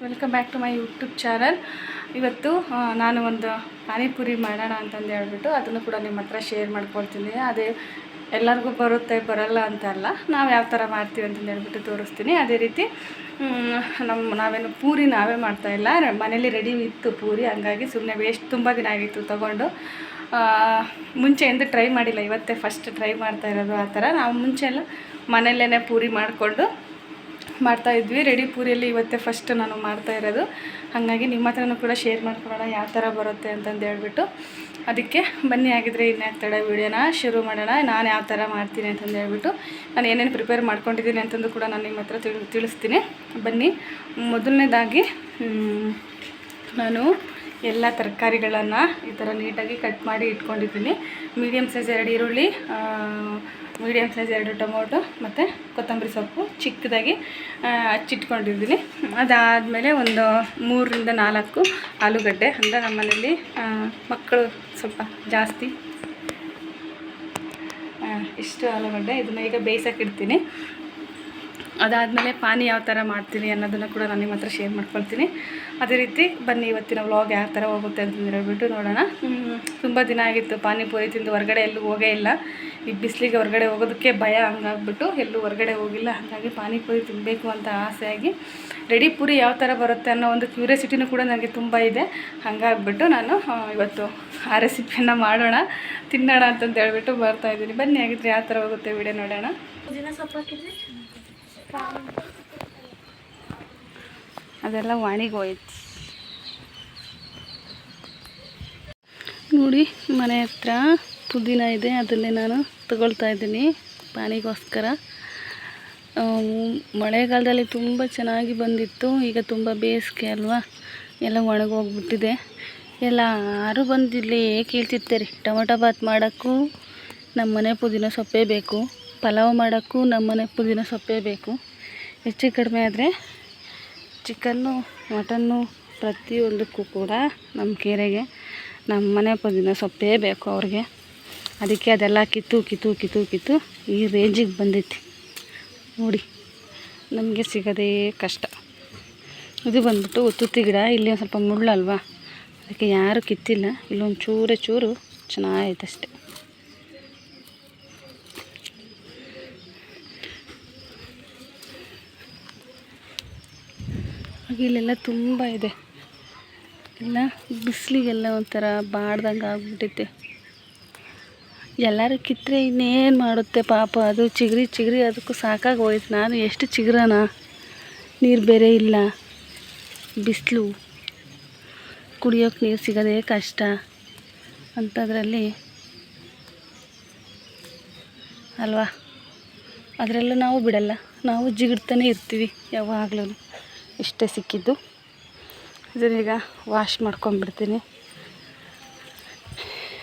Welcome back to my YouTube channel ಇವತ್ತು ನಾನು ಒಂದು ಪಾನಿಪುರಿ ಮಾಡೋಣ ಅಂತಂದು ಹೇಳ್ಬಿಟ್ಟು ಅದನ್ನು ಕೂಡ ನಿಮ್ಮ ಹತ್ರ ಶೇರ್ ಮಾಡ್ಕೊಳ್ತೀನಿ. ಅದೇ ಎಲ್ಲರಿಗೂ ಬರುತ್ತೆ ಬರಲ್ಲ ಅಂತ ಅಲ್ಲ. ನಾವು ಯಾವ ಥರ ಮಾಡ್ತೀವಿ ಅಂತಂದು ಹೇಳ್ಬಿಟ್ಟು ತೋರಿಸ್ತೀನಿ. ಅದೇ ರೀತಿ ನಮ್ಮ ನಾವೇನು ಪೂರಿ ನಾವೇ ಮಾಡ್ತಾಯಿಲ್ಲ ಮನೇಲಿ ರೆಡಿ ಇತ್ತು ಪೂರಿ. ಹಂಗಾಗಿ ಸುಮ್ಮನೆ ವೇಸ್ಟ್ ತುಂಬ ದಿನ ಆಗಿತ್ತು ತೊಗೊಂಡು. ಆ, ಮುಂಚೆ ಎಂದು ಟ್ರೈ ಮಾಡಿಲ್ಲ. ಇವತ್ತೇ ಫಸ್ಟ್ ಟ್ರೈ ಮಾಡ್ತಾ ಇರೋದು ಆ ಥರ ನಾವು ಮುಂಚೆ ಎಲ್ಲ ಮನೆಯಲ್ಲೇ ಪೂರಿ ಮಾಡಿಕೊಂಡು ಮಾಡ್ತಾ ಇದ್ವಿ. ರೆಡಿ ಪೂರಿಯಲ್ಲಿ ಇವತ್ತೇ ಫಸ್ಟ್ ನಾನು ಮಾಡ್ತಾ ಇರೋದು. ಹಾಗಾಗಿ ನಿಮ್ಮ ಹತ್ರನೂ ಕೂಡ ಶೇರ್ ಮಾಡ್ಕೊಳ್ಳೋಣ ಯಾವ ಥರ ಬರುತ್ತೆ ಅಂತಂದು ಹೇಳ್ಬಿಟ್ಟು. ಅದಕ್ಕೆ ಬನ್ನಿ ಆಗಿದ್ರೆ ಇನ್ಯಾಕೆ ತಡ ವೀಡಿಯೋನ ಶುರು ಮಾಡೋಣ. ನಾನು ಯಾವ ಥರ ಮಾಡ್ತೀನಿ ಅಂತಂದು ಹೇಳ್ಬಿಟ್ಟು. ನಾನು ಏನೇನು ಪ್ರಿಪೇರ್ ಮಾಡ್ಕೊಂಡಿದ್ದೀನಿ ಅಂತಂದು ಕೂಡ ನಾನು ನಿಮ್ಮ ಹತ್ರ ತಿಳಿ, ತಿಳಿಸ್ತೀನಿ. ಬನ್ನಿ. ಮೊದಲನೇದಾಗಿ ನಾನು ಎಲ್ಲ ತರಕಾರಿಗಳನ್ನು ಈ ಥರ ನೀಟಾಗಿ ಕಟ್ ಮಾಡಿ ಇಟ್ಕೊಂಡಿದ್ದೀನಿ. ಮೀಡಿಯಮ್ ಸೈಜ್ ಎರಡು ಈರುಳ್ಳಿ ಮೀಡಿಯಮ್ ಸೈಜ್ ಎರಡು ಟೊಮೊಟೊ ಮತ್ತು ಕೊತ್ತಂಬರಿ ಸೊಪ್ಪು ಚಿಕ್ಕದಾಗಿ ಹಚ್ಚಿಟ್ಕೊಂಡಿದ್ದೀನಿ. ಅದಾದಮೇಲೆ ಒಂದು ಮೂರರಿಂದ ನಾಲ್ಕು ಆಲೂಗಡ್ಡೆ. ಅಂದರೆ ನಮ್ಮನೇಲಿ ಮಕ್ಕಳು ಸ್ವಲ್ಪ ಜಾಸ್ತಿ ಇಷ್ಟು ಆಲೂಗಡ್ಡೆ. ಇದನ್ನು ಈಗ ಬೇಯಿಸೋಕೆ ಇಡ್ತೀನಿ. ಅದಾದಮೇಲೆ ಪಾನಿ ಯಾವ ಥರ ಮಾಡ್ತೀನಿ ಅನ್ನೋದನ್ನು ಕೂಡ ನಾನು ನಿಮ್ಮ ಹತ್ರ ಶೇರ್ ಮಾಡ್ಕೊಳ್ತೀನಿ. ಅದೇ ರೀತಿ ಬನ್ನಿ ಇವತ್ತಿನ ವ್ಲಾಗ್ ಯಾವ ಥರ ಹೋಗುತ್ತೆ ಅಂತ ಹೇಳ್ಬಿಟ್ಟು ನೋಡೋಣ. ತುಂಬ ದಿನ ಆಗಿತ್ತು ಪಾನಿಪುರಿ ತಿಂದು ಹೊರಗಡೆ ಎಲ್ಲೂ ಹೋಗೇ ಇಲ್ಲ. ಈ ಬಿಸಿಲಿಗೆ ಹೊರಗಡೆ ಹೋಗೋದಕ್ಕೆ ಭಯ ಹಂಗಾಗ್ಬಿಟ್ಟು ಎಲ್ಲೂ ಹೊರಗಡೆ ಹೋಗಿಲ್ಲ. ಹಾಗಾಗಿ ಪಾನಿಪುರಿ ತಿನ್ನಬೇಕು ಅಂತ ಆಸೆಯಾಗಿ ರೆಡಿ ಪುರಿ ಯಾವ ಥರ ಬರುತ್ತೆ ಅನ್ನೋ ಒಂದು ಕ್ಯೂರಿಯಾಸಿಟಿನೂ ಕೂಡ ನನಗೆ ತುಂಬ ಇದೆ. ಹಾಗಾಗ್ಬಿಟ್ಟು ನಾನು ಇವತ್ತು ಆ ರೆಸಿಪಿಯನ್ನು ಮಾಡೋಣ, ತಿನ್ನೋಣ ಅಂತಂದು ಹೇಳ್ಬಿಟ್ಟು ಬರ್ತಾ ಇದ್ದೀನಿ. ಬನ್ನಿ ಆಗಿದ್ರೆ ಯಾವ ಥರ ಹೋಗುತ್ತೆ ವಿಡಿಯೋ ನೋಡೋಣ. ಅದೆಲ್ಲ ಒಣಗಿ ಹೋಯ್ತು. ನೋಡಿ, ಮನೆ ಹತ್ರ ಪುದೀನ ಇದೆ, ಅದನ್ನೇ ನಾನು ತಗೊಳ್ತಾ ಇದ್ದೀನಿ ಪಾನಿಗೋಸ್ಕರ. ಮಳೆಗಾಲದಲ್ಲಿ ತುಂಬ ಚೆನ್ನಾಗಿ ಬಂದಿತ್ತು, ಈಗ ತುಂಬ ಬೇಸಿಗೆ ಅಲ್ವಾ? ಎಲ್ಲ ಒಣಗೋಗ್ಬಿಟ್ಟಿದೆ ಎಲ್ಲರೂ ಬಂದಿಲ್ಲಿ ಕೇಳ್ತಿರ್ತಾರೆ. ಟೊಮೊಟೊ ಬಾತ್ ಮಾಡೋಕ್ಕೂ ನಮ್ಮ ಮನೆ ಪುದೀನ ಸೊಪ್ಪೇ ಬೇಕು. ಪಲಾವ್ ಮಾಡೋಕ್ಕೂ ನಮ್ಮ ಮನೆ ಪುದೀನ ಸೊಪ್ಪೇ ಬೇಕು. ಹೆಚ್ಚು ಕಡಿಮೆ ಆದರೆ ಚಿಕನ್ನು, ಮಟನ್ನು ಪ್ರತಿಯೊಂದಕ್ಕೂ ಕೂಡ ನಮ್ಮ ಕೆರೆಗೆ, ನಮ್ಮ ಮನೆ ಪುದೀನ ಸೊಪ್ಪೇ ಬೇಕು ಅವ್ರಿಗೆ. ಅದಕ್ಕೆ ಅದೆಲ್ಲ ಕಿತ್ತು ಕಿತ್ತು ಕಿತ್ತು ಕಿತ್ತು ಈ ರೇಂಜಿಗೆ ಬಂದೈತಿ ನೋಡಿ, ನಮಗೆ ಸಿಗೋದೇ ಕಷ್ಟ. ಇದು ಬಂದ್ಬಿಟ್ಟು ಉತ್ತುತ್ತಿ ಗಿಡ, ಇಲ್ಲಿ ಒಂದು ಸ್ವಲ್ಪ ಮುಳ್ಳಲ್ವಾ ಅದಕ್ಕೆ ಯಾರೂ ಕಿತ್ತಿಲ್ಲ, ಇಲ್ಲೊಂದು ಚೂರೇ, ಚೂರು ಚೆನ್ನಾಗೈತೆ ಅಷ್ಟೆ ಹಾಗೆ ಇಲ್ಲೆಲ್ಲ ತುಂಬ ಇದೆ. ಎಲ್ಲ ಬಿಸಿಲಿಗೆಲ್ಲ ಒಂಥರ ಬಾಡ್ದಂಗೆ ಆಗ್ಬಿಟ್ಟೈತೆ ಎಲ್ಲರೂ ಕಿತ್ತರೆ ಇನ್ನೇನು ಮಾಡುತ್ತೆ ಪಾಪ, ಅದು ಚಿಗರಿ ಚಿಗರಿ ಅದಕ್ಕೂ ಸಾಕಾಗಿ ಹೋಯ್ತು. ನಾನು ಎಷ್ಟು ಚಿಗುರನ? ನೀರು ಬೇರೆ ಇಲ್ಲ. ಬಿಸಿಲು. ಕುಡಿಯೋಕೆ ನೀರು ಸಿಗೋದೇ ಕಷ್ಟ. ಅಂಥದ್ರಲ್ಲಿ ಅಲ್ವಾ? ಅದರಲ್ಲೂ ನಾವು ಬಿಡಲ್ಲ. ನಾವು ಜಿಗಿಡ್ತಾನೆ ಇರ್ತೀವಿ ಯಾವಾಗಲೂ ಇಷ್ಟೇ ಸಿಕ್ಕಿದ್ದು. ಇದನ್ನೀಗ ವಾಶ್ ಮಾಡ್ಕೊಂಬಿಡ್ತೀನಿ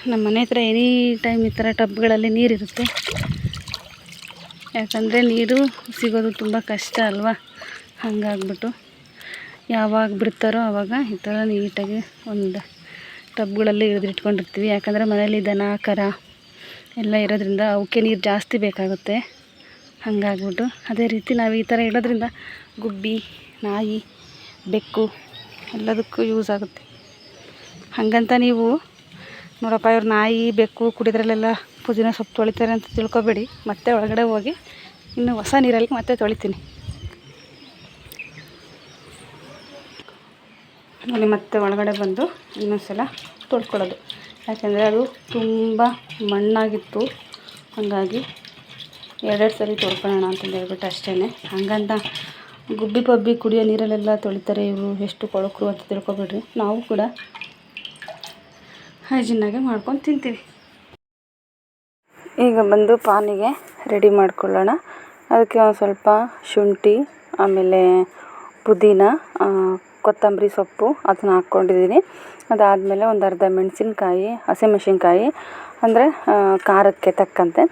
ನಮ್ಮ ಮನೆ ಹತ್ರ ಎನಿ ಟೈಮ್ ಈ ಥರ ಟಬ್ಗಳಲ್ಲಿ ನೀರಿರುತ್ತೆ. ಯಾಕಂದರೆ ನೀರು ಸಿಗೋದು ತುಂಬ ಕಷ್ಟ ಅಲ್ವಾ? ಹಾಗಾಗ್ಬಿಟ್ಟು ಯಾವಾಗ ಬಿಡ್ತಾರೋ ಆವಾಗ ಈ ಥರ ನೀಟಾಗಿ ಒಂದು ಟಬ್ಗಳಲ್ಲಿ ಹಿಡಿದಿಟ್ಕೊಂಡಿರ್ತೀವಿ. ಯಾಕಂದರೆ ಮನೇಲಿ ದನ, ಕರ ಎಲ್ಲ ಇರೋದ್ರಿಂದ ಅವಕ್ಕೆ ನೀರು ಜಾಸ್ತಿ ಬೇಕಾಗುತ್ತೆ. ಹಾಗಾಗ್ಬಿಟ್ಟು ಅದೇ ರೀತಿ ನಾವು ಈ ಥರ ಇಡೋದ್ರಿಂದ ಗುಬ್ಬಿ, ನಾಯಿ, ಬೆಕ್ಕು ಎಲ್ಲದಕ್ಕೂ ಯೂಸ್ ಆಗುತ್ತೆ. ಹಾಗಂತ ನೀವು ನೋಡಪ್ಪ, ಇವ್ರು ನಾಯಿ, ಬೆಕ್ಕು ಕುಡಿದ್ರಲ್ಲೆಲ್ಲ ಪುದೀನ ಸೊಪ್ಪು ತೊಳಿತಾರೆ ಅಂತ ತಿಳ್ಕೊಬೇಡಿ. ಮತ್ತೆ ಒಳಗಡೆ ಹೋಗಿ ಇನ್ನು ಹೊಸ ನೀರಲ್ಲಿ ಮತ್ತೆ ತೊಳಿತೀನಿ. ನೋಡಿ ಮತ್ತೆ ಒಳಗಡೆ ಬಂದು ಇನ್ನೊಂದು ಸಲ ತೊಳ್ಕೊಳ್ಳೋದು. ಯಾಕೆಂದರೆ ಅದು ತುಂಬ ಮಣ್ಣಾಗಿತ್ತು. ಹಾಗಾಗಿ ಎರಡೆರಡು ಸರಿ ತೊಳ್ಕೊಳ್ಳೋಣ ಅಂತಂದು ಹೇಳ್ಬಿಟ್ಟು ಅಷ್ಟೇ ಹಂಗಂತ ಗುಬ್ಬಿ ಪಬ್ಬಿ ಕುಡಿಯೋ ನೀರಲ್ಲೆಲ್ಲ ತೊಳಿತಾರೆ ಇವರು. ಎಷ್ಟು ಕೊಳಕರು ಅಂತ ತಿಳ್ಕೊಬೇಡ್ರಿ. ನಾವು ಕೂಡ ಹೈಜಿನ್ನಾಗೆ ಮಾಡ್ಕೊಂಡು ತಿಂತೀವಿ. ಈಗ ಬಂದು ಪಾನಿಗೆ ರೆಡಿ ಮಾಡ್ಕೊಳ್ಳೋಣ. ಅದಕ್ಕೆ ಒಂದು ಸ್ವಲ್ಪ ಶುಂಠಿ, ಆಮೇಲೆ ಪುದೀನ ಕೊತ್ತಂಬರಿ ಸೊಪ್ಪು ಅದನ್ನ ಹಾಕ್ಕೊಂಡಿದ್ದೀನಿ. ಅದಾದಮೇಲೆ ಒಂದು ಅರ್ಧ ಮೆಣಸಿನ್ಕಾಯಿ ಹಸಿಮೆಣಸಿನ್ಕಾಯಿ ಅಂದರೆ ಖಾರಕ್ಕೆ ತಕ್ಕಂತೆ.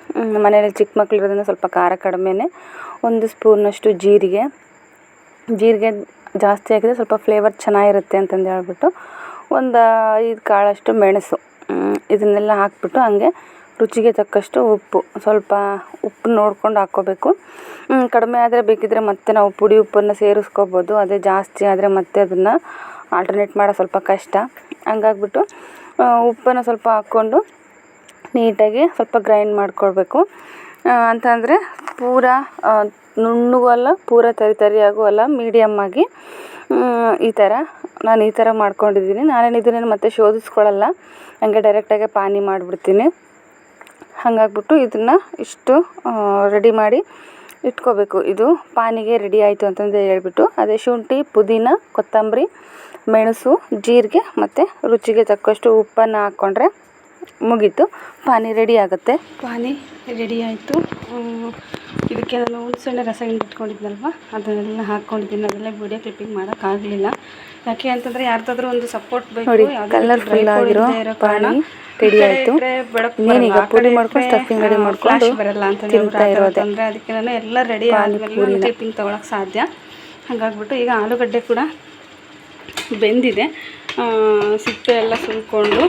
ಮನೆಯಲ್ಲಿ ಚಿಕ್ಕ ಮಕ್ಳು ಸ್ವಲ್ಪ ಖಾರ ಕಡಿಮೆನೇ. ಒಂದು ಸ್ಪೂನಷ್ಟು ಜೀರಿಗೆ. ಜೀರಿಗೆ ಜಾಸ್ತಿ ಹಾಕಿದರೆ ಸ್ವಲ್ಪ ಫ್ಲೇವರ್ ಚೆನ್ನಾಗಿರುತ್ತೆ ಅಂತಂದು ಹೇಳ್ಬಿಟ್ಟು ಒಂದು ಐದು ಕಾಳಷ್ಟು ಮೆಣಸು. ಇದನ್ನೆಲ್ಲ ಹಾಕ್ಬಿಟ್ಟು ಹಂಗೆ ರುಚಿಗೆ ತಕ್ಕಷ್ಟು ಉಪ್ಪು. ಸ್ವಲ್ಪ ಉಪ್ಪು ನೋಡ್ಕೊಂಡು ಹಾಕ್ಕೋಬೇಕು. ಕಡಿಮೆ ಆದರೆ ಬೇಕಿದ್ದರೆ ಮತ್ತೆ ನಾವು ಪುಡಿ ಉಪ್ಪನ್ನು ಸೇರಿಸ್ಕೋಬೋದು. ಅದೇ ಜಾಸ್ತಿ ಆದರೆ ಮತ್ತೆ ಅದನ್ನು ಆಲ್ಟರ್ನೇಟ್ ಮಾಡೋ ಸ್ವಲ್ಪ ಕಷ್ಟ. ಹಂಗಾಗ್ಬಿಟ್ಟು ಉಪ್ಪನ್ನು ಸ್ವಲ್ಪ ಹಾಕ್ಕೊಂಡು ನೀಟಾಗಿ ಸ್ವಲ್ಪ ಗ್ರೈಂಡ್ ಮಾಡ್ಕೊಳ್ಬೇಕು. ಅಂತಂದರೆ ಪೂರ ನುಣ್ಣಗಲ್ಲ ಪೂರ ತರಿ ತರಿಯಾಗೂ ಅಲ್ಲ ಮೀಡಿಯಮ್ ಆಗಿ ಈ ಥರ ನಾನು ಈ ಥರ ಮಾಡ್ಕೊಂಡಿದ್ದೀನಿ. ನಾನೇನು ಇದನ್ನೇನು ಮತ್ತೆ ಶೋಧಿಸ್ಕೊಳ್ಳಲ್ಲ ಹಂಗೆ ಡೈರೆಕ್ಟಾಗೆ ಪಾನಿ ಮಾಡಿಬಿಡ್ತೀನಿ. ಹಾಗಾಗ್ಬಿಟ್ಟು ಇದನ್ನು ಇಷ್ಟು ರೆಡಿ ಮಾಡಿ ಇಟ್ಕೋಬೇಕು. ಇದು ಪಾನಿಗೆ ರೆಡಿ ಆಯಿತು ಅಂತಂದು ಹೇಳ್ಬಿಟ್ಟು, ಅದೇ ಶುಂಠಿ, ಪುದೀನ, ಕೊತ್ತಂಬರಿ, ಮೆಣಸು, ಜೀರಿಗೆ ಮತ್ತು ರುಚಿಗೆ ತಕ್ಕಷ್ಟು ಉಪ್ಪನ್ನು ಹಾಕ್ಕೊಂಡ್ರೆ ಮುಗೀತು. ಪಾನಿ ರೆಡಿ ಆಗುತ್ತೆ. ಪಾನಿ ರೆಡಿ ಆಯಿತು. ಇದಕ್ಕೆ ನಾನು ಹುಣಸೆಹಣ್ಣೆ ರಸ ಇಟ್ಕೊಂಡಿದ್ನಲ್ವ? ಅದನ್ನೆಲ್ಲ ಹಾಕ್ಕೊಂಡಿದ್ದೀನಿ ಅದೆಲ್ಲ ವಿಡಿಯೋ ಕ್ಲಿಪ್ಪಿಂಗ್ ಮಾಡೋಕ್ಕಾಗಲಿಲ್ಲ ಯಾಕೆ ಅಂತಂದರೆ ಯಾರ್ದಾದ್ರೂ ಒಂದು ಸಪೋರ್ಟ್ ಬೇಕು. ನೋಡಿ, ಫುಲ್ ಆಗಿರೋ ಪಾನಿ ರೆಡಿ ಆಯಿತು. ಇನ್ನೇನೀಗ ಪುಡಿ ಮಾಡ್ಕೊಂಡು ಸ್ಟಫಿಂಗ್ ರೆಡಿ ಮಾಡ್ಕೊಂಡು ಬರಲ್ಲ ಅಂತ ತಿಂತಾ ಇರೋದೆ. ಅಂದರೆ ಅದಕ್ಕೆ ನಾನು ಎಲ್ಲ ರೆಡಿ ಆದಮೇಲೆ ಕ್ಲಿಪ್ಪಿಂಗ್ ತೊಗೊಳಕ್ಕೆ ಸಾಧ್ಯ. ಹಾಗಾಗ್ಬಿಟ್ಟು ಈಗ ಆಲೂಗಡ್ಡೆ ಕೂಡ ಬೆಂದಿದೆ. ಸಿಪ್ಪೆ ಎಲ್ಲ ಸುಲ್ಕೊಂಡು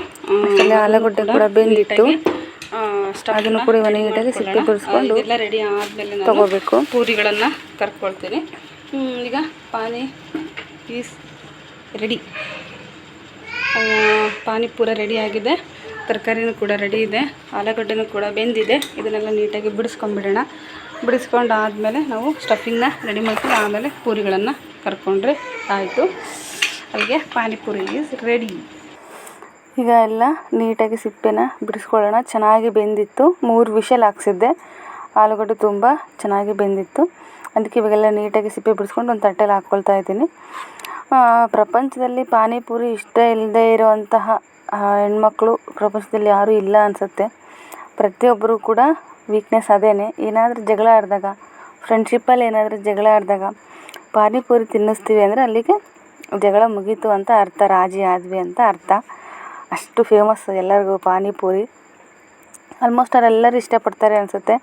ಆಲೂಗಡ್ಡೆ ಕೂಡ ಬೆಂದಿಟ್ಟು ಅದನ್ನು ಕೂಡ ನೀಟಾಗಿ ಸಿಪ್ಪೆ. ಬಿಡಿಸ್ಕೊಂಡು ಆ, ರೆಡಿ ಆದಮೇಲೆ ತಗೋಬೇಕು. ಪೂರಿಗಳನ್ನು ಕರ್ಕೊಳ್ತೀನಿ ಈಗ ಪಾನಿ ಪೀಸ್ ರೆಡಿ ಪಾನಿಪುರ ರೆಡಿ ಆಗಿದೆ. ತರಕಾರಿನೂ ಕೂಡ ರೆಡಿ ಇದೆ. ಆಲೂಗಡ್ಡೆನೂ ಕೂಡ ಬೆಂದಿದೆ. ಇದನ್ನೆಲ್ಲ ನೀಟಾಗಿ ಬಿಡಿಸ್ಕೊಂಡ್ಬಿಡೋಣ. ಬಿಡಿಸ್ಕೊಂಡು ಆದಮೇಲೆ ನಾವು ಸ್ಟಫಿಂಗ್ನ ರೆಡಿ ಮಾಡ್ಕೊಂಡು ಆಮೇಲೆ ಪೂರಿಗಳನ್ನು ಕರ್ಕೊಂಡ್ರೆ ಆಯಿತು. ಅಲ್ಲಿಗೆ ಪಾನಿಪುರಿ ಈಸ್ ರೆಡಿ ಈಗ ಎಲ್ಲ ನೀಟಾಗಿ ಸಿಪ್ಪೆನ ಬಿಡಿಸ್ಕೊಳ್ಳೋಣ. ಚೆನ್ನಾಗಿ ಬೆಂದಿತ್ತು. ಮೂರು ವಿಷಲ್ ಹಾಕ್ಸಿದ್ದೆ. ಆಲೂಗಡ್ಡೆ ತುಂಬ ಚೆನ್ನಾಗಿ ಬೆಂದಿತ್ತು. ಅದಕ್ಕೆ ಇವಾಗೆಲ್ಲ ನೀಟಾಗಿ ಸಿಪ್ಪೆ ಬಿಡಿಸ್ಕೊಂಡು ಒಂದು ತಟ್ಟೆಲಿ ಹಾಕ್ಕೊಳ್ತಾ ಇದ್ದೀನಿ. ಪ್ರಪಂಚದಲ್ಲಿ ಪಾನಿಪುರಿ ಇಷ್ಟ ಇಲ್ಲದೆ ಇರುವಂತಹ ಹೆಣ್ಮಕ್ಳು ಪ್ರಪಂಚದಲ್ಲಿ ಯಾರೂ ಇಲ್ಲ ಅನಿಸುತ್ತೆ. ಪ್ರತಿಯೊಬ್ಬರು ಕೂಡ ವೀಕ್ನೆಸ್ ಅದೇನೆ. ಏನಾದರೂ ಜಗಳ ಆಡಿದಾಗ ಫ್ರೆಂಡ್ಶಿಪ್ಪಲ್ಲಿ ಏನಾದರೂ ಜಗಳ ಆಡಿದಾಗ ಪಾನಿಪುರಿ ತಿನ್ನಿಸ್ತೀವಿ ಅಂದರೆ ಅಲ್ಲಿಗೆ ಜಗಳ ಮುಗೀತು ಅಂತ ಅರ್ಥ, ರಾಜಿ ಆದ್ವಿ ಅಂತ ಅರ್ಥ. ಅಷ್ಟು ಫೇಮಸ್ ಎಲ್ಲರಿಗೂ ಪಾನಿಪುರಿ. ಆಲ್ಮೋಸ್ಟ್ ಅವರೆಲ್ಲರೂ ಇಷ್ಟಪಡ್ತಾರೆ ಅನಿಸುತ್ತೆ.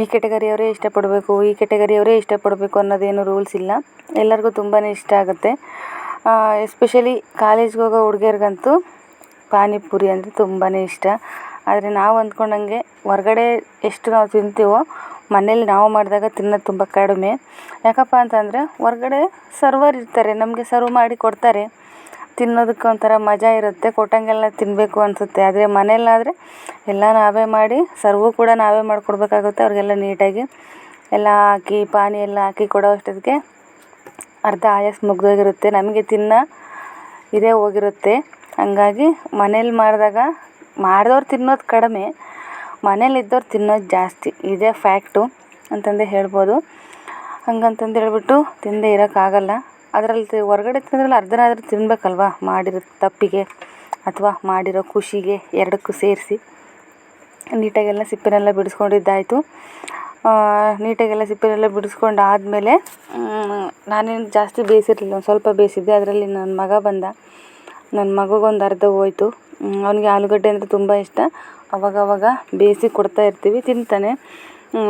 ಈ ಕೆಟಗರಿಯವರೇ ಇಷ್ಟಪಡಬೇಕು, ಈ ಕೆಟಗರಿಯವರೇ ಇಷ್ಟಪಡಬೇಕು ಅನ್ನೋದೇನು ರೂಲ್ಸ್ ಇಲ್ಲ. ಎಲ್ಲರಿಗೂ ತುಂಬಾ ಇಷ್ಟ ಆಗುತ್ತೆ. ಎಸ್ಪೆಷಲಿ ಕಾಲೇಜ್ಗೆ ಹೋಗೋ ಹುಡುಗಿಯರಿಗಂತೂ ಪಾನಿಪುರಿ ಅಂದರೆ ತುಂಬಾ ಇಷ್ಟ. ಆದರೆ ನಾವು ಅಂದ್ಕೊಂಡಂಗೆ ಹೊರ್ಗಡೆ ಎಷ್ಟು ನಾವು ತಿಂತೀವೋ ಮನೇಲಿ ನಾವು ಮಾಡಿದಾಗ ತಿನ್ನೋದು ತುಂಬ ಕಡಿಮೆ. ಯಾಕಪ್ಪ ಅಂತಂದರೆ ಹೊರ್ಗಡೆ ಸರ್ವರ್ ಇರ್ತಾರೆ, ನಮಗೆ ಸರ್ವ್ ಮಾಡಿ ಕೊಡ್ತಾರೆ. ತಿನ್ನೋದಕ್ಕೆ ಒಂಥರ ಮಜಾ ಇರುತ್ತೆ, ಕೊಟ್ಟಂಗೆಲ್ಲ ತಿನ್ನಬೇಕು ಅನಿಸುತ್ತೆ. ಆದರೆ ಮನೆಯಲ್ಲಾದರೆ ಎಲ್ಲ ನಾವೇ ಮಾಡಿ ಸರ್ವು ಕೂಡ ನಾವೇ ಮಾಡಿಕೊಡ್ಬೇಕಾಗುತ್ತೆ ಅವ್ರಿಗೆಲ್ಲ ನೀಟಾಗಿ. ಎಲ್ಲ ಹಾಕಿ ಪಾನಿ ಎಲ್ಲ ಹಾಕಿ ಕೊಡೋ ಅಷ್ಟೊತ್ತಿಗೆ ಅರ್ಧ ಆಯಸ್ ಮುಗ್ದೋಗಿರುತ್ತೆ. ನಮಗೆ ತಿನ್ನ ಇದೇ ಹೋಗಿರುತ್ತೆ. ಹಂಗಾಗಿ ಮನೇಲಿ ಮಾಡಿದಾಗ ಮಾಡಿದವ್ರು ತಿನ್ನೋದು ಕಡಿಮೆ ಮನೇಲಿದ್ದವ್ರು ತಿನ್ನೋದು ಜಾಸ್ತಿ. ಇದೇ ಫ್ಯಾಕ್ಟು ಅಂತಂದು ಹೇಳ್ಬೋದು. ಹಂಗಂತಂದು ಹೇಳ್ಬಿಟ್ಟು ತಿಂದೇ ಇರೋಕ್ಕಾಗಲ್ಲ ಅದರಲ್ಲಿ ಹೊರಗಡೆ ತಿಂದ್ರಲ್ಲಿ ಅರ್ಧನಾದ್ರೂ ತಿನ್ನಬೇಕಲ್ವ ಮಾಡಿರೋ ತಪ್ಪಿಗೆ ಅಥವಾ ಮಾಡಿರೋ ಖುಷಿಗೆ ಎರಡಕ್ಕೂ ಸೇರಿಸಿ. ನೀಟಾಗೆಲ್ಲ ಸಿಪ್ಪೆನೆಲ್ಲ ಬಿಡಿಸ್ಕೊಂಡಿದ್ದಾಯಿತು. ನೀಟಾಗೆಲ್ಲ ಸಿಪ್ಪೆನೆಲ್ಲ ಬಿಡಿಸ್ಕೊಂಡು ಆದಮೇಲೆ ನಾನೇನು ಜಾಸ್ತಿ ಬೇಯಿಸಿರಲಿಲ್ಲ, ಒಂದು ಸ್ವಲ್ಪ ಬೇಯಿಸಿದ್ದೆ, ಅದರಲ್ಲಿ ನನ್ನ ಮಗ ಬಂದ. ನನ್ನ ಮಗುಗೊಂದು ಅರ್ಧ ಹೋಯ್ತು. ಅವನಿಗೆ ಆಲೂಗಡ್ಡೆ ಅಂದರೆ ತುಂಬ ಇಷ್ಟ. ಅವಾಗವಾಗ ಬೇಯಿಸಿ ಕೊಡ್ತಾ ಇರ್ತೀವಿ, ತಿಂತಾನೆ.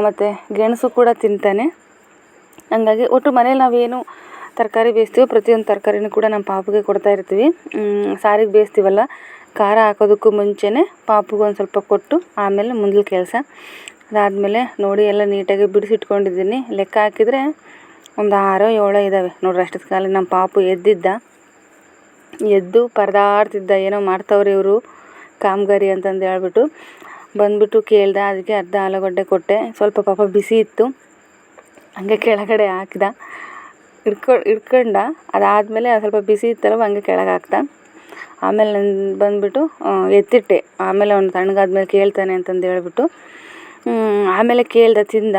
ಮತ್ತು ಗೆಣಸು ಕೂಡ ತಿಂತಾನೆ. ಹಂಗಾಗಿ ಒಟ್ಟು ಮನೇಲಿ ನಾವೇನು ತರಕಾರಿ ಬೇಯಿಸ್ತೀವೋ ಪ್ರತಿಯೊಂದು ತರಕಾರಿನೂ ಕೂಡ ನಮ್ಮ ಪಾಪುಗೆ ಕೊಡ್ತಾ ಇರ್ತೀವಿ. ಸಾರಿಗೆ ಬೇಯಿಸ್ತೀವಲ್ಲ, ಖಾರ ಹಾಕೋದಕ್ಕೂ ಮುಂಚೆನೇ ಪಾಪುಗೆ ಒಂದು ಸ್ವಲ್ಪ ಕೊಟ್ಟು ಆಮೇಲೆ ಮುಂದಿನ ಕೆಲಸ. ಅದಾದಮೇಲೆ ನೋಡಿ ಎಲ್ಲ ನೀಟಾಗಿ ಬಿಡಿಸಿಟ್ಕೊಂಡಿದ್ದೀನಿ. ಲೆಕ್ಕ ಹಾಕಿದರೆ ಒಂದು ಆರೋ ಏಳೋ ಇದ್ದಾವೆ ನೋಡ್ರಿ ಅಷ್ಟೊತ್ತು ಕಾಲ ನಮ್ಮ ಪಾಪು ಎದ್ದಿದ್ದ. ಎದ್ದು ಪರದಾಡ್ತಿದ್ದ ಏನೋ ಮಾಡ್ತವ್ರೆ ಇವರು, ಕಾಮಗಾರಿ ಅಂತಂದು ಹೇಳ್ಬಿಟ್ಟು ಬಂದ್ಬಿಟ್ಟು ಕೇಳ್ದೆ, ಅದಕ್ಕೆ ಅರ್ಧ ಆಲೂಗಡ್ಡೆ ಕೊಟ್ಟೆ. ಸ್ವಲ್ಪ ಪಾಪ ಬಿಸಿ ಇತ್ತು. ಹಂಗೆ ಕೆಳಗಡೆ ಹಾಕ್ದ. ಹಿಡ್ಕೊ ಇಡ್ಕೊಂಡ ಅದಾದಮೇಲೆ ಸ್ವಲ್ಪ ಬಿಸಿ ಇತ್ತಲ್ಲ ಹಂಗೆ ಕೆಳಗೆ ಹಾಕ್ದ. ಆಮೇಲೆ ನಾನು ಬಂದುಬಿಟ್ಟು ಎತ್ತಿಟ್ಟೆ. ಆಮೇಲೆ ಅವ್ನು ತಣ್ಣಗಾದ್ಮೇಲೆ ಕೇಳ್ತಾನೆ ಅಂತಂದು ಹೇಳ್ಬಿಟ್ಟು ಆಮೇಲೆ ಕೇಳ್ದೆ, ತಿಂದ.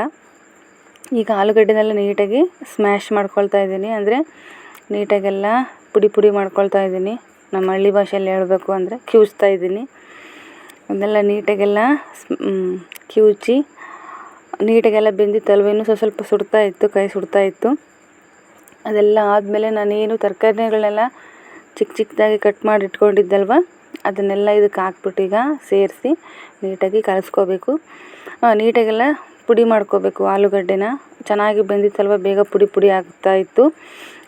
ಈಗ ಆಲೂಗಡ್ಡೆನೆಲ್ಲ ನೀಟಾಗಿ ಸ್ಮ್ಯಾಶ್ ಮಾಡ್ಕೊಳ್ತಾ ಇದ್ದೀನಿ. ಅಂದರೆ ನೀಟಾಗೆಲ್ಲ ಪುಡಿ ಪುಡಿ ಮಾಡ್ಕೊಳ್ತಾ ಇದ್ದೀನಿ. ನಮ್ಮ ಹಳ್ಳಿ ಭಾಷೆಯಲ್ಲಿ ಹೇಳಬೇಕು ಅಂದರೆ ಕಿವುಚ್ತಾ ಇದ್ದೀನಿ. ಅದನ್ನೆಲ್ಲ ನೀಟಾಗೆಲ್ಲ ಕಿವುಚಿ ನೀಟಾಗೆಲ್ಲ ಬೆಂದಿತ್ತು ಅಲ್ವೇನೂ ಸ್ವಲ್ಪ ಸ್ವಲ್ಪ ಸುಡ್ತಾ ಇತ್ತು, ಕೈ ಸುಡ್ತಾ ಇತ್ತು. ಅದೆಲ್ಲ ಆದಮೇಲೆ ನಾನೇನು ತರಕಾರಿಗಳನ್ನೆಲ್ಲ ಚಿಕ್ಕ ಚಿಕ್ಕದಾಗಿ ಕಟ್ ಮಾಡಿ ಇಟ್ಕೊಂಡಿದ್ದಲ್ವ ಅದನ್ನೆಲ್ಲ ಇದಕ್ಕೆ ಹಾಕ್ಬಿಟ್ಟು ಈಗ ಸೇರಿಸಿ ನೀಟಾಗಿ ಕಲಿಸ್ಕೋಬೇಕು. ನೀಟಾಗೆಲ್ಲ ಪುಡಿ ಮಾಡ್ಕೋಬೇಕು, ಆಲೂಗಡ್ಡೆನ. ಚೆನ್ನಾಗಿ ಬೆಂದಿತ್ತಲ್ವ? ಬೇಗ ಪುಡಿ ಪುಡಿ ಆಗ್ತಾ ಇತ್ತು.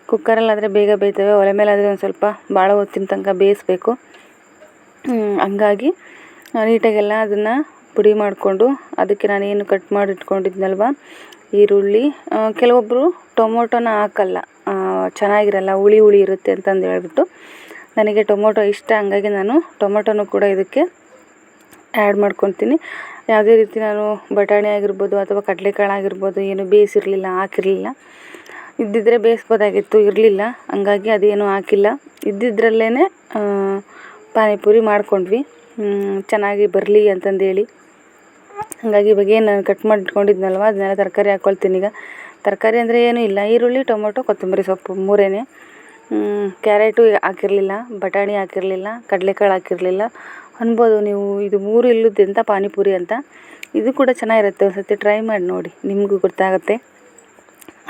ಕುಕ್ಕರಲ್ಲಾದರೆ ಬೇಗ ಬೇಯ್ತವೆ. ಒಲೆ ಮೇಲಾದರೆ ಒಂದು ಸ್ವಲ್ಪ ಭಾಳ ಹೊತ್ತಿನ ತನಕ ಬೇಯಿಸ್ಬೇಕು. ಹಂಗಾಗಿ ನೀಟಾಗೆಲ್ಲ ಅದನ್ನು ಪುಡಿ ಮಾಡಿಕೊಂಡು ಅದಕ್ಕೆ ನಾನೇನು ಕಟ್ ಮಾಡಿ ಇಟ್ಕೊಂಡಿದ್ನಲ್ವ ಈರುಳ್ಳಿ ಕೆಲವೊಬ್ಬರು ಟೊಮೊಟೊನ ಹಾಕಲ್ಲ. ಚೆನ್ನಾಗಿರಲ್ಲ, ಹುಳಿ ಹುಳಿ ಇರುತ್ತೆ ಅಂತಂದು ಹೇಳ್ಬಿಟ್ಟು ನನಗೆ ಟೊಮೊಟೊ ಇಷ್ಟ. ಹಂಗಾಗಿ ನಾನು ಟೊಮೊಟೊನೂ ಕೂಡ ಇದಕ್ಕೆ ಆ್ಯಡ್ ಮಾಡ್ಕೊತೀನಿ. ಯಾವುದೇ ರೀತಿ ನಾನು ಬಟಾಣಿ ಆಗಿರ್ಬೋದು ಅಥವಾ ಕಡಲೆಕಾಳು ಆಗಿರ್ಬೋದು, ಏನು ಬೇಯಿಸಿರಲಿಲ್ಲ, ಹಾಕಿರಲಿಲ್ಲ. ಇದ್ದಿದ್ದರೆ ಬೇಯಿಸ್ಬೋದಾಗಿತ್ತು, ಇರಲಿಲ್ಲ. ಹಂಗಾಗಿ ಅದೇನು ಹಾಕಿಲ್ಲ. ಇದ್ದಿದ್ರಲ್ಲೇ ಪಾನಿಪುರಿ ಮಾಡಿಕೊಂಡ್ವಿ. ಚೆನ್ನಾಗಿ ಬರಲಿ ಅಂತಂದೇಳಿ. ಹಾಗಾಗಿ ಇವಾಗ ಏನು ಕಟ್ ಮಾಡಿಟ್ಕೊಂಡಿದ್ನಲ್ವ ಅದನ್ನೆಲ್ಲ ತರಕಾರಿ ಹಾಕ್ಕೊಳ್ತೀನಿ ಈಗ. ತರಕಾರಿ ಅಂದರೆ ಏನೂ ಇಲ್ಲ, ಈರುಳ್ಳಿ, ಟೊಮೊಟೊ, ಕೊತ್ತಂಬರಿ ಸೊಪ್ಪು ಮೂರೇ ಕ್ಯಾರೆಟು ಹಾಕಿರಲಿಲ್ಲ, ಬಟಾಣಿ ಹಾಕಿರಲಿಲ್ಲ, ಕಡಲೆಕಾಳು ಹಾಕಿರಲಿಲ್ಲ. ಅನ್ಬೋದು ನೀವು ಇದು ಮೂರು ಇಲ್ಲದೆಂತ ಪಾನಿಪುರಿ ಅಂತ. ಇದು ಕೂಡ ಚೆನ್ನಾಗಿರುತ್ತೆ ಒಂದು ಸರ್ತಿ ಟ್ರೈ ಮಾಡಿ ನೋಡಿ, ನಿಮಗೂ ಗೊತ್ತಾಗುತ್ತೆ.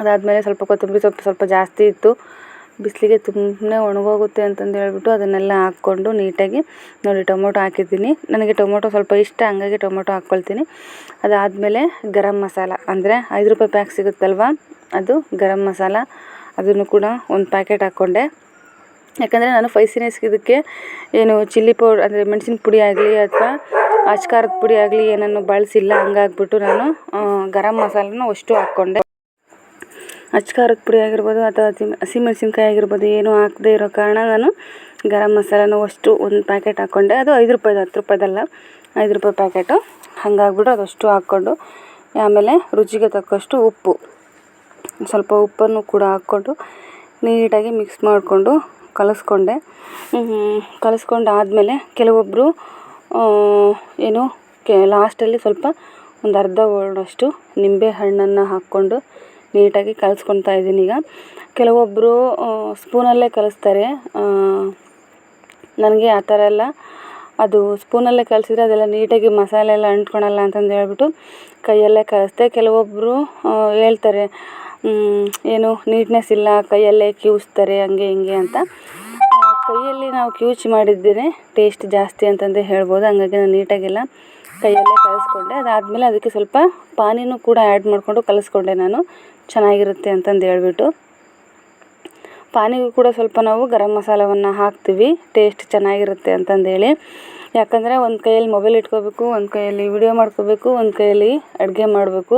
ಅದಾದಮೇಲೆ ಸ್ವಲ್ಪ ಕೊತ್ತಂಬರಿ ಸೊಪ್ಪು ಸ್ವಲ್ಪ ಜಾಸ್ತಿ ಇತ್ತು. ಬಿಸಿಲಿಗೆ ತುಂಬನೇ ಒಣಗೋಗುತ್ತೆ ಅಂತಂದು ಹೇಳ್ಬಿಟ್ಟು ಅದನ್ನೆಲ್ಲ ಹಾಕ್ಕೊಂಡು ನೀಟಾಗಿ ನೋಡಿ ಟೊಮೊಟೊ ಹಾಕಿದ್ದೀನಿ. ನನಗೆ ಟೊಮೊಟೊ ಸ್ವಲ್ಪ ಇಷ್ಟ, ಹಂಗಾಗಿ ಟೊಮೊಟೊ ಹಾಕ್ಕೊಳ್ತೀನಿ. ಅದಾದಮೇಲೆ ಗರಂ ಮಸಾಲ, ಅಂದರೆ ಐದು ರೂಪಾಯಿ ಪ್ಯಾಕ್ ಸಿಗುತ್ತಲ್ವ? ಅದು ಗರಂ ಮಸಾಲ, ಅದನ್ನು ಕೂಡ ಒಂದು ಪ್ಯಾಕೆಟ್ ಹಾಕ್ಕೊಂಡೆ. ಯಾಕಂದರೆ ನಾನು ಸ್ಪೈಸಿನೆಸ್ ಇದಕ್ಕೆ ಏನು ಚಿಲ್ಲಿ ಪೌಡ್ ಅಂದರೆ ಮೆಣಸಿನ ಪುಡಿ ಆಗಲಿ ಅಥವಾ ಅಚ್ಕಾರದ ಪುಡಿ ಆಗಲಿ ಏನನ್ನು ಬಳಸಿಲ್ಲ, ಹಂಗಾಗ್ಬಿಟ್ಟು ನಾನು ಗರಂ ಮಸಾಲನ ಅಷ್ಟು ಹಾಕ್ಕೊಂಡೆ. ಅಚ್ ಖಾರದ ಪುಡಿ ಆಗಿರ್ಬೋದು ಅಥವಾ ಹಸಿ ಹಸಿಮೆಣ್ಸಿನ್ಕಾಯಿ ಆಗಿರ್ಬೋದು, ಏನೂ ಹಾಕದೇ ಇರೋ ಕಾರಣ ನಾನು ಗರಂ ಮಸಾಲನ ಅಷ್ಟು ಒಂದು ಪ್ಯಾಕೆಟ್ ಹಾಕ್ಕೊಂಡೆ. ಅದು ಐದು ರೂಪಾಯಿದು, ಹತ್ತು ರೂಪಾಯಿದಲ್ಲ. ಐದು ರೂಪಾಯಿ ಪ್ಯಾಕೆಟು. ಹಾಗಾಗ್ಬಿಟ್ಟು ಅದಷ್ಟು ಹಾಕ್ಕೊಂಡು, ಆಮೇಲೆ ರುಚಿಗೆ ತಕ್ಕಷ್ಟು ಉಪ್ಪು. ಸ್ವಲ್ಪ ಉಪ್ಪನ್ನು ಕೂಡ ಹಾಕ್ಕೊಂಡು ನೀಟಾಗಿ ಮಿಕ್ಸ್ ಮಾಡಿಕೊಂಡು ಕಲಸ್ಕೊಂಡೆ. ಕಲಿಸ್ಕೊಂಡು ಆದಮೇಲೆ ಕೆಲವೊಬ್ಬರು ಏನು, ಕೆ, ಲಾಸ್ಟಲ್ಲಿ ಸ್ವಲ್ಪ ಒಂದು ಅರ್ಧ ಹೋಳಷ್ಟು ನಿಂಬೆ ಹಣ್ಣನ್ನು ಹಾಕ್ಕೊಂಡು ನೀಟಾಗಿ ಕಲಿಸ್ಕೊತಾ ಇದ್ದೀನಿ ಈಗ. ಕೆಲವೊಬ್ಬರು ಸ್ಪೂನಲ್ಲೇ ಕಲಿಸ್ತಾರೆ. ನನಗೆ ಆ ಥರ ಎಲ್ಲ ಅದು ಸ್ಪೂನಲ್ಲೇ ಕಲಿಸಿದ್ರೆ ಅದೆಲ್ಲ ನೀಟಾಗಿ ಮಸಾಲೆ ಎಲ್ಲ ಅಂಟ್ಕೊಳಲ್ಲ ಅಂತಂದು ಹೇಳ್ಬಿಟ್ಟು ಕೈಯಲ್ಲೇ ಕಲಿಸ್ದೆ. ಕೆಲವೊಬ್ಬರು ಹೇಳ್ತಾರೆ ಏನು ನೀಟ್ನೆಸ್ ಇಲ್ಲ, ಕೈಯಲ್ಲೇ ಕ್ಯೂಸ್ತಾರೆ, ಹಂಗೆ ಹಿಂಗೆ ಅಂತ. ಕೈಯಲ್ಲಿ ನಾವು ಕ್ಯೂಚ್ ಮಾಡಿದ್ದೇನೆ ಟೇಸ್ಟ್ ಜಾಸ್ತಿ ಅಂತಂದೇ ಹೇಳ್ಬೋದು. ಹಂಗಾಗಿ ನಾನು ನೀಟಾಗೆಲ್ಲ. ಕೈಯಲ್ಲೇ ಕಲಿಸ್ಕೊಂಡೆ ಅದಾದಮೇಲೆ ಅದಕ್ಕೆ ಸ್ವಲ್ಪ ಪಾನಿನೂ ಕೂಡ ಆ್ಯಡ್ ಮಾಡಿಕೊಂಡು ಕಲಿಸ್ಕೊಂಡೆ ನಾನು. ಚೆನ್ನಾಗಿರುತ್ತೆ ಅಂತಂದು ಹೇಳ್ಬಿಟ್ಟು. ಪಾನಿಗೂ ಕೂಡ ಸ್ವಲ್ಪ ನಾವು ಗರಂ ಮಸಾಲವನ್ನು ಹಾಕ್ತೀವಿ. ಟೇಸ್ಟ್ ಚೆನ್ನಾಗಿರುತ್ತೆ ಅಂತಂದೇಳಿ ಯಾಕಂದರೆ ಒಂದು ಕೈಯಲ್ಲಿ ಮೊಬೈಲ್ ಇಟ್ಕೋಬೇಕು, ಒಂದು ಕೈಯಲ್ಲಿ ವಿಡಿಯೋ ಮಾಡ್ಕೋಬೇಕು, ಒಂದು ಕೈಯಲ್ಲಿ ಅಡುಗೆ ಮಾಡಬೇಕು.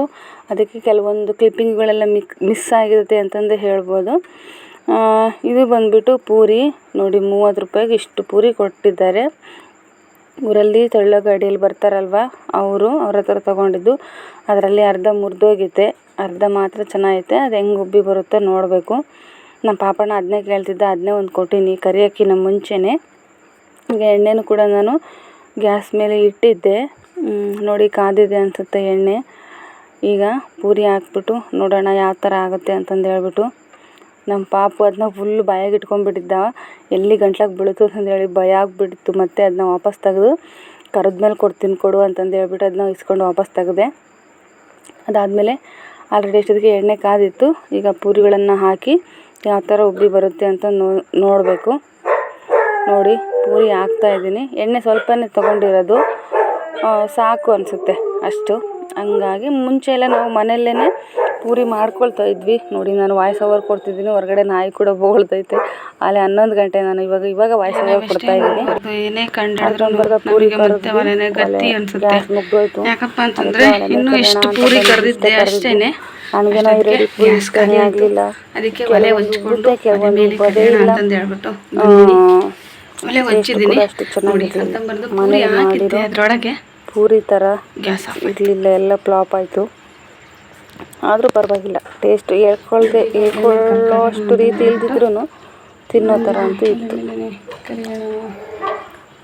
ಅದಕ್ಕೆ ಕೆಲವೊಂದು ಕ್ಲಿಪ್ಪಿಂಗ್ಗಳೆಲ್ಲ ಮಿಕ್ ಮಿಸ್ ಆಗಿರುತ್ತೆ ಅಂತಂದು ಹೇಳ್ಬೋದು. ಇದು ಬಂದುಬಿಟ್ಟು ಪೂರಿ. ನೋಡಿ ಮೂವತ್ತು ರೂಪಾಯಿಗೆ ಇಷ್ಟು ಪೂರಿ ಕೊಟ್ಟಿದ್ದಾರೆ. ಊರಲ್ಲಿ ತಳ್ಳೋ ಗಾಡಿಯಲ್ಲಿ ಬರ್ತಾರಲ್ವ? ಅವರು ಅವ್ರ ಹತ್ರ ತೊಗೊಂಡಿದ್ದು. ಅದರಲ್ಲಿ ಅರ್ಧ ಮುರಿದೋಗೈತೆ ಅರ್ಧ ಮಾತ್ರ ಚೆನ್ನಾಗೈತೆ. ಅದು ಹೆಂಗೆ ಉಬ್ಬಿ ಬರುತ್ತೋ ನೋಡಬೇಕು. ನಮ್ಮ ಪಾಪಣ್ಣ ಅದನ್ನೇ ಕೇಳ್ತಿದ್ದ. ಅದನ್ನೇ ಒಂದು ಕೊಟ್ಟೀನಿ. ಕರಿಯೋಕ್ಕಿಂತ ಮುಂಚೆನೇ. ಈಗ ಎಣ್ಣೆನೂ ಕೂಡ ನಾನು ಗ್ಯಾಸ್ ಮೇಲೆ ಇಟ್ಟಿದ್ದೆ. ನೋಡಿ ಕಾದಿದೆ ಅನಿಸುತ್ತೆ ಎಣ್ಣೆ. ಈಗ ಪೂರಿ ಹಾಕ್ಬಿಟ್ಟು ನೋಡೋಣ ಯಾವ ಥರ ಆಗುತ್ತೆ ಅಂತಂದು ಹೇಳ್ಬಿಟ್ಟು ನಮ್ಮ ಪಾಪು ಅದನ್ನ ಫುಲ್ ಬಾಯಾಗಿ ಇಟ್ಕೊಂಡ್ಬಿಟ್ಟಿದ್ದ. ಎಲ್ಲಿ ಗಂಟ್ಲಾಗ ಬೀಳ್ತು ಅಂತಂದೇಳಿ ಭಯ ಆಗಿಬಿಟ್ಟಿತ್ತು. ಮತ್ತೆ ಅದನ್ನ ವಾಪಸ್ ತೆಗೆದು ಕರೆದ್ಮೇಲೆ ಕೊಡ್ತೀನಿ ಕೊಡು ಅಂತಂದು ಹೇಳ್ಬಿಟ್ಟು ಅದನ್ನ ಇಸ್ಕೊಂಡು ವಾಪಸ್ ತೆಗೆದೆ. ಅದಾದಮೇಲೆ ಆಲ್ರೆಡಿ ಎಷ್ಟೊತ್ತಿಗೆ ಎಣ್ಣೆ ಕಾದಿತ್ತು. ಈಗ ಪೂರಿಗಳನ್ನು ಹಾಕಿ ಯಾವ ಥರ ಉಬ್ಬಿ ಬರುತ್ತೆ ಅಂತ ನೋಡಬೇಕು. ನೋಡಿ, ಪೂರಿ ಹಾಕ್ತಾ ಇದ್ದೀನಿ. ಎಣ್ಣೆ ಸ್ವಲ್ಪನೇ ತೊಗೊಂಡಿರೋದು. ಸಾಕು ಅನಿಸುತ್ತೆ ಅಷ್ಟು. ಹಂಗಾಗಿ ಮುಂಚೆ ಎಲ್ಲ ನಾವು ಮನೆಯಲ್ಲೇ ಪೂರಿ ಮಾಡ್ಕೊಳ್ತಾ ಇದ್ವಿ. ನೋಡಿ ನಾನು ವಾಯ್ಸ್ ಓವರ್ ಕೊಡ್ತಿದ್ದೀನಿ. ಹೊರಗಡೆ ನಾಯಿ ಕೂಡ ಬೋಳ್ತೈತೆ ಅಲ್ಲಿ ಹನ್ನೊಂದು ಗಂಟೆ ನಾನು ಇವಾಗ ಇವಾಗ ವಾಯ್ಸ್ ಓವರ್ ಕೊಡ್ತಾ ಇದ್ದೀನಿ. ಏನೇ ಅದ್ರೊಂದ್ ಬರ್ಗ ಪೂರಿ ಮತ್ತೆ ಮನೆನೇ ಗಟ್ಟಿ ಅನ್ಸುತ್ತೆ. ಯಾಕಪ್ಪ ಅಂತಂದ್ರೆ ಇನ್ನು ಎಷ್ಟು ಪೂರಿ ಕರೆದಿದ್ದೆ ಅಷ್ಟೇನೆ. ನನಗೇನೋ ಪೂರಿ ಗ್ಯಾಸ್ ಖಾಲಿ. ಆಗಲಿಲ್ಲ ಅದಕ್ಕೆ ಒಲೆ ಹಚ್ಕೊಂಡು. ಅಂತಂದು ಹೇಳ್ಬಿಟ್ಟು ಒಲೆ ಹಚ್ಚಿದ್ದೀನಿ ನೋಡಿ. ಅಂತಂಬರ್ದು ಪೂರಿ ಹಾಕಿದ್ದೆ ಅದ್ರೊಳಗೆ ಪೂರಿ ಥರ ಗ್ಯಾಸ್ ಇರಲಿಲ್ಲ ಎಲ್ಲ ಫ್ಲಾಪ್ ಆಯಿತು. ಆದರೂ ಪರವಾಗಿಲ್ಲ. ಟೇಸ್ಟ್ ಹೇಳ್ಕೊಳ್ದೆ ಹೇಳ್ಕೊಳ್ಳೋ ಅಷ್ಟು ರೀತಿ ಇಲ್ದಿದ್ರೂ ತಿನ್ನೋ ಥರ ಅಂತೂ ಇತ್ತು.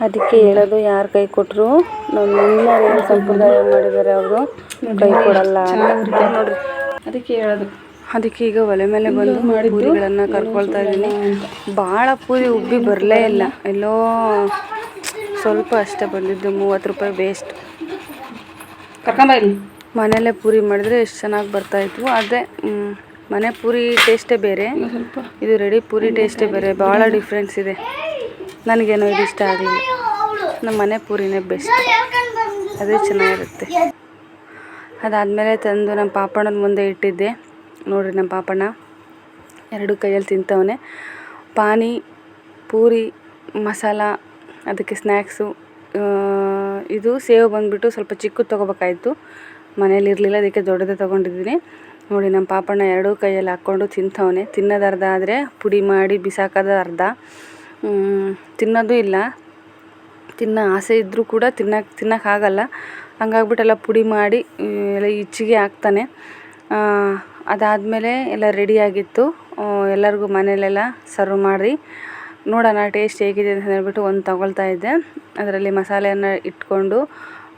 ಅದಕ್ಕೆ ಹೇಳೋದು ಯಾರು ಕೈ ಕೊಟ್ಟರು ನಮ್ಮ ಎಲ್ಲರೂ ಏನು ಸಂಪ್ರದಾಯ ಮಾಡಿದ್ದಾರೆ ಅವರು ಕೈ ಕೊಡಲ್ಲ ನೋಡ್ರಿ ಅದಕ್ಕೆ ಹೇಳೋದು. ಅದಕ್ಕೆ ಈಗ ಒಲೆ ಮೇಲೆ ಬಂದು ಪೂರಿಗಳನ್ನು ಕರ್ಕೊಳ್ತಾ ಇದ್ದೀನಿ ಭಾಳ ಪೂರಿ ಉಬ್ಬಿ ಬರಲೇ ಇಲ್ಲ. ಎಲ್ಲೋ ಸ್ವಲ್ಪ ಅಷ್ಟೇ ಬಂದಿದ್ದು ಮೂವತ್ತು ರೂಪಾಯಿ ವೇಸ್ಟ್ ಕರ್ಕೊಂಬ ಇಲ್ಲಿ ಮನೆಯಲ್ಲೇ ಪೂರಿ ಮಾಡಿದ್ರೆ ಎಷ್ಟು ಚೆನ್ನಾಗಿ ಬರ್ತಾಯಿತ್ತು ಅದೇ ಮನೆ ಪೂರಿ ಟೇಸ್ಟೇ ಬೇರೆ. ಇದು ರೆಡಿ ಪೂರಿ ಟೇಸ್ಟೇ ಬೇರೆ. ಭಾಳ ಡಿಫ್ರೆನ್ಸ್ ಇದೆ. ನನಗೇನೋ ಇದು ಇಷ್ಟ ಆಗಲಿಲ್ಲ. ನಮ್ಮ ಮನೆ ಪೂರಿನೇ ಬೆಸ್ಟ್ ಅದೇ ಚೆನ್ನಾಗಿರುತ್ತೆ. ಅದಾದಮೇಲೆ ತಂದು ನಮ್ಮ ಪಾಪಣ್ಣನ ಮುಂದೆ ಇಟ್ಟಿದ್ದೆ. ನೋಡಿರಿ ನಮ್ಮ ಪಾಪಣ್ಣ. ಎರಡು ಕೈಯಲ್ಲಿ ತಿಂತವನೆ. ಪಾನಿ ಪೂರಿ ಮಸಾಲ ಅದಕ್ಕೆ ಸ್ನ್ಯಾಕ್ಸು ಇದು ಸೇವ್ ಬಂದುಬಿಟ್ಟು ಸ್ವಲ್ಪ ಚಿಕ್ಕದು ತೊಗೋಬೇಕಾಯ್ತು. ಮನೇಲಿ ಇರಲಿಲ್ಲ, ಅದಕ್ಕೆ ದೊಡ್ಡದೇ ತೊಗೊಂಡಿದ್ದೀನಿ. ನೋಡಿ ನಮ್ಮ ಪಾಪಣ್ಣ ಎರಡೂ ಕೈಯಲ್ಲಿ ಹಾಕ್ಕೊಂಡು ತಿಂತವನೆ. ತಿನ್ನೋದು ಅರ್ಧ ಆದರೆ ಪುಡಿ ಮಾಡಿ ಬಿಸಾಕೋದು ಅರ್ಧ. ತಿನ್ನೋದು ಇಲ್ಲ. ತಿನ್ನೋ ಆಸೆ ಇದ್ದರೂ ಕೂಡ ತಿನ್ನಕ್ಕೆ ತಿನ್ನೋಕ್ಕಾಗಲ್ಲ ಹಂಗಾಗ್ಬಿಟ್ಟು ಎಲ್ಲ ಪುಡಿ ಮಾಡಿ ಎಲ್ಲ ಇಚ್ಚಿಗೆ ಹಾಕ್ತಾನೆ. ಅದಾದಮೇಲೆ ಎಲ್ಲ ರೆಡಿಯಾಗಿತ್ತು ಎಲ್ಲರಿಗೂ ಮನೇಲೆಲ್ಲ ಸರ್ವ್ ಮಾಡಿ ನೋಡೋಣ ಟೇಸ್ಟ್ ಹೇಗಿದೆ ಅಂತ ಹೇಳ್ಬಿಟ್ಟು ಒಂದು ತಗೊಳ್ತಾ ಇದ್ದೆ. ಅದರಲ್ಲಿ ಮಸಾಲೆಯನ್ನು ಇಟ್ಕೊಂಡು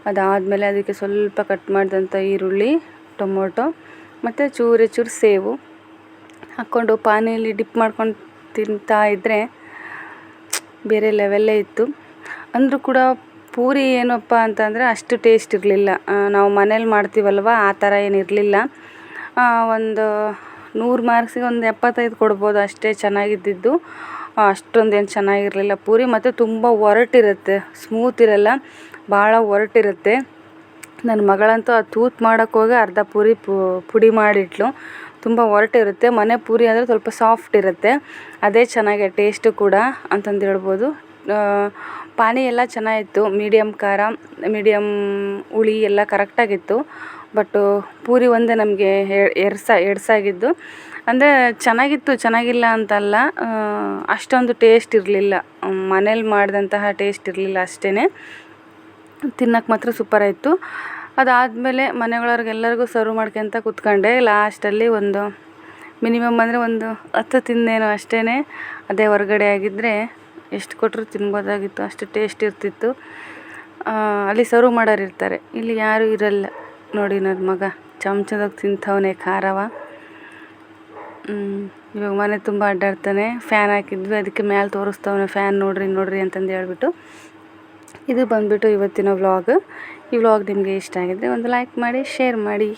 ಅದಾದಮೇಲೆ ಅದಕ್ಕೆ ಸ್ವಲ್ಪ ಕಟ್ ಮಾಡಿದಂಥ ಈರುಳ್ಳಿ, ಟೊಮೊಟೊ ಮತ್ತು ಚೂರು ಚೂರು ಸೇವು ಹಾಕ್ಕೊಂಡು ಪಾನಿಯಲ್ಲಿ ಡಿಪ್ ಮಾಡ್ಕೊಂಡು ತಿಂತಾ ಇದ್ದರೆ ಬೇರೆ ಲೆವೆಲ್ಲೇ ಇತ್ತು. ಅಂದರೂ ಕೂಡ ಪೂರಿ ಏನಪ್ಪ ಅಂತಂದರೆ ಅಷ್ಟು ಟೇಸ್ಟ್ ಇರಲಿಲ್ಲ. ನಾವು ಮನೇಲಿ ಮಾಡ್ತೀವಲ್ವ, ಆ ಥರ ಏನಿರಲಿಲ್ಲ ಒಂದು ನೂರು ಮಾರ್ಕ್ಸಿಗೆ ಒಂದು ಎಪ್ಪತ್ತೈದು ಕೊಡ್ಬೋದು, ಅಷ್ಟೇ ಚೆನ್ನಾಗಿದ್ದಿದ್ದು. ಅಷ್ಟೊಂದೇನು ಚೆನ್ನಾಗಿರಲಿಲ್ಲ ಪೂರಿ, ಮತ್ತು ತುಂಬ ಒರಟಿರುತ್ತೆ ಸ್ಮೂತ್ ಇರಲ್ಲ. ಭಾಳ ಒರಟಿರುತ್ತೆ. ನನ್ನ ಮಗಳಂತೂ ಆ ತೂತು ಮಾಡೋಕ್ಕೋಗಿ ಅರ್ಧ ಪೂರಿ ಪುಡಿ ಮಾಡಿಟ್ಲು. ತುಂಬ ಒರಟಿರುತ್ತೆ. ಮನೆ ಪೂರಿ ಅಂದರೆ ಸ್ವಲ್ಪ ಸಾಫ್ಟ್ ಇರುತ್ತೆ. ಅದೇ ಚೆನ್ನಾಗಿ ಟೇಸ್ಟು ಕೂಡ ಅಂತಂದು ಹೇಳ್ಬೋದು. ಪಾನಿ ಎಲ್ಲ ಚೆನ್ನಾಗಿತ್ತು. ಮೀಡಿಯಮ್ ಖಾರ ಮೀಡಿಯಮ್ ಹುಳಿ ಎಲ್ಲ ಕರೆಕ್ಟಾಗಿತ್ತು ಬಟ್ಟು ಪೂರಿ ಒಂದೇ ನಮಗೆ ಎರ್ಸ ಎಡ್ಸಾಗಿದ್ದು ಅಂದರೆ ಚೆನ್ನಾಗಿತ್ತು, ಚೆನ್ನಾಗಿಲ್ಲ ಅಂತಲ್ಲ ಅಷ್ಟೊಂದು ಟೇಸ್ಟ್ ಇರಲಿಲ್ಲ. ಮನೇಲಿ ಮಾಡಿದಂತಹ ಟೇಸ್ಟ್ ಇರಲಿಲ್ಲ ಅಷ್ಟೇ ತಿನ್ನಕ್ಕೆ ಮಾತ್ರ ಸೂಪರ್ ಆಯಿತು. ಅದಾದಮೇಲೆ ಮನೆಗಳವ್ರಿಗೆಲ್ಲರಿಗೂ ಸರ್ವ್ ಮಾಡ್ಕೊಂತ ಕೂತ್ಕೊಂಡೆ. ಲಾಸ್ಟಲ್ಲಿ ಒಂದು ಮಿನಿಮಮ್ ಅಂದರೆ ಒಂದು ಹತ್ತು ತಿಂದೇನೋ ಅಷ್ಟೇ ಅದೇ ಹೊರಗಡೆ ಆಗಿದ್ದರೆ ಎಷ್ಟು ಕೊಟ್ಟರು ತಿನ್ಬೋದಾಗಿತ್ತು, ಅಷ್ಟು ಟೇಸ್ಟ್ ಇರ್ತಿತ್ತು. ಅಲ್ಲಿ ಸರ್ವ್ ಮಾಡೋರು ಇರ್ತಾರೆ. ಇಲ್ಲಿ ಯಾರೂ ಇರಲ್ಲ. ನೋಡಿ ನನ್ನ ಮಗ, ಚಮಚದಾಗ ತಿಂತವನೆ ಖಾರವ. ಇವಾಗ ಮನೆ ತುಂಬ ಅಡ್ಡಾಡ್ತಾನೆ. ಫ್ಯಾನ್ ಹಾಕಿದ್ವಿ, ಅದಕ್ಕೆ ಮ್ಯಾಲೆ ತೋರಿಸ್ತವನೆ ಫ್ಯಾನ್ ನೋಡ್ರಿ ನೋಡ್ರಿ ಅಂತಂದು ಹೇಳ್ಬಿಟ್ಟು. ಇದು ಬಂದುಬಿಟ್ಟು ಇವತ್ತಿನ ವ್ಲಾಗ್. ಈ ವ್ಲಾಗ್ ನಿಮಗೆ ಇಷ್ಟ ಆಗಿದ್ರೆ ಒಂದು ಲೈಕ್ ಮಾಡಿ ಶೇರ್ ಮಾಡಿ.